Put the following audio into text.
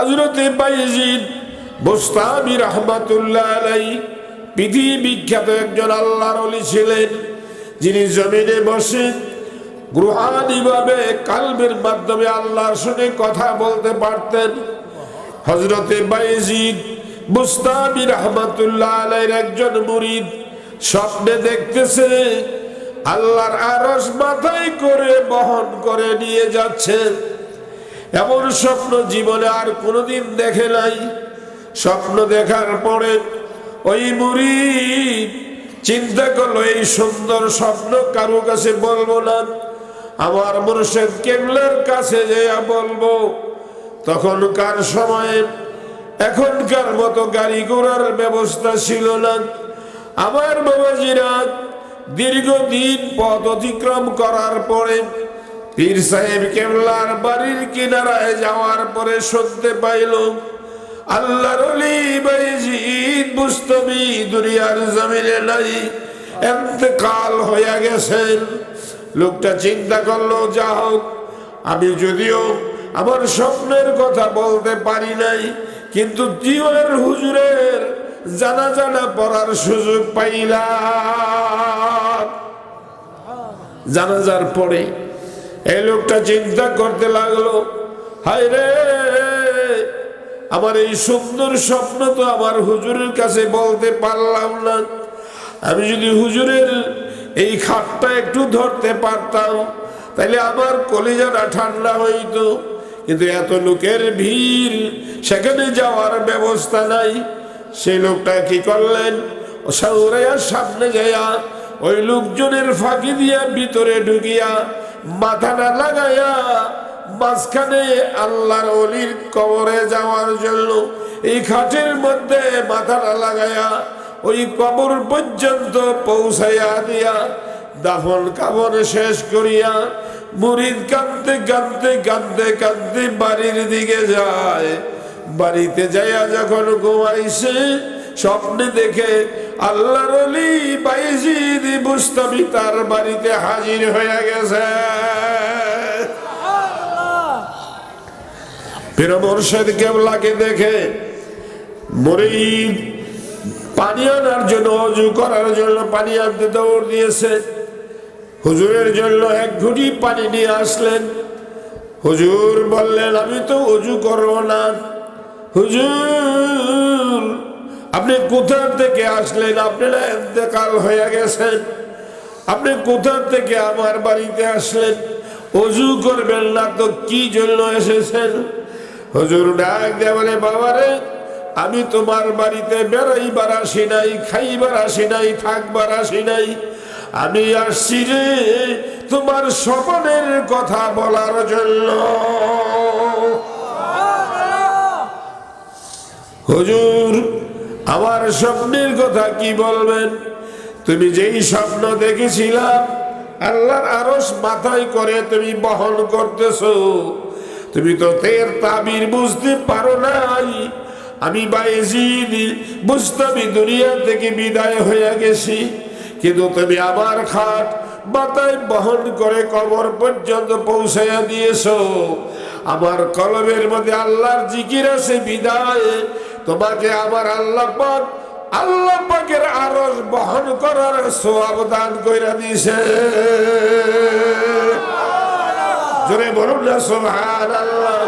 হজরতে বাইজিদ বোস্তামি রহমাতুল্লাহ আলাই পৃথিবী বিখ্যাত একজন আল্লাহর অলি ছিলেন। যিনি জমিনে বসে গ্রহানিভাবে কালবের মাধ্যমে আল্লাহর সঙ্গে কথা বলতে পারতেন। হজরতে বাইজিদ বুস্তামি রহমাতুল্লাহ আলাইয়ের একজন মুরিদ স্বপ্নে দেখতেছে আল্লাহর আরস মাথায় করে বহন করে নিয়ে যাচ্ছে। এমন স্বপ্ন জীবনে আর কোনোদিন দেখে নাই। স্বপ্ন দেখার পরে ওই মুরিদ চিন্তা করল, এই সুন্দর স্বপ্ন কারও কাছে বলব না। আমার মুর্শেদ কেবলের কাছে যে বলব তখনকার সময়ে? এখনকার মতো গাড়ি ঘোড়ার ব্যবস্থা ছিল না। আমার বাবাজিরা দীর্ঘদিন পথ অতিক্রম করার পরে পীর সাহেব কেবলার বাড়ির কিনারায় যাওয়ার পরে শুনতে পাইল, আল্লাহর বাইজিদ মুস্তবি দুনিয়ার জমিনে নাই এতেকাল হইয়া গেছেন লোকটা চিন্তা করল যা হোক, আমি যদিও আমার স্বপ্নের কথা বলতে পারি নাই, কিন্তু জীবনের হুজুরের জানা জানা পড়ার সুযোগ পাইলাম। জানাজার পরে এই লোকটা চিন্তা করতে লাগল, হায় রে, আমার এই সুন্দর স্বপ্ন তো আমার হুজুরের কাছে বলতে পারলাম না। আমি যদি হুজুরের এই খাটটা একটু ধরতে পারতাম তাহলে আমার কলিজাটা ঠান্ডা হইতো। কিন্তু এত লোকের ভিড়, সেখানে যাওয়ার ব্যবস্থা নাই। সেই লোকটা কি করলেন? সামনে যাইয়া ওই লোকজনের ফাঁকি দিয়া ভিতরে ঢুকিয়া মাথাটা লাগাইয়া মাঝখানে আল্লাহর অলির কবরে যাওয়ার জন্য এই খাটের মধ্যে মাথাটা লাগাইয়া ওই কবর পর্যন্ত পৌঁছাইয়া দিয়া দাফন কাবর শেষ করিয়া মুরিদ কাঁদতে কাঁদতে কাঁদতে কাঁদতে বাড়ির দিকে যায়। বাড়িতে যাইয়া যখন ঘুমাইছে, স্বপ্নে দেখে আল্লাহর অলি বাইজিদ বুস্তাবি তার বাড়িতে হাজির হয়ে গেছে। দেখে পানি আনার জন্য করার জন্য পানি দৌড় হুজুরের জন্য এক ঘুটি পানি নিয়ে আসলেন। হুজুর বললেন, আমি তো অজু করব না। হুজুর আপনি কোথার থেকে আসলেন? আপনারা এতেকাল হয়ে গেছেন। আপনি কোথার থেকে আমার বাড়িতে আসলেন? অজু করবেন না তো কি জন্য এসেছেন? হজুর ডাক দেয় বলে, বাবারে, আমি তোমার বাড়িতে বেড়াইবার আসি নাই, খাইবার আসি নাই, থাকবার আসি নাই। আমি আসছি রে তোমার স্বপনের কথা বলার জন্য। হুজুর আমার স্বপ্নের কথা কি বলবেন? তুমি যেই স্বপ্ন দেখেছিলাম আল্লাহর আরস মাথায় করে তুমি বহন করতেছো। তুমি তো তের তাবির বুঝতে পারো নাই। আমি বাইজিদ বুঝতামি দুনিয়া থেকে বিদায় হয়ে গেছি। কিন্তু তুমি আমার খাট মাথায় বহন করে কবর পর্যন্ত পৌঁছাইয়া দিয়েছ। আমার কলমের মধ্যে আল্লাহর জিকির আছে, বিদায়। তোমাকে আমার আল্লাহ পাক আল্লাহ পাকের আরজ বহন করার সোয়াব দান কইরা দিছে জোরে বলুন না সোহান আল্লাহ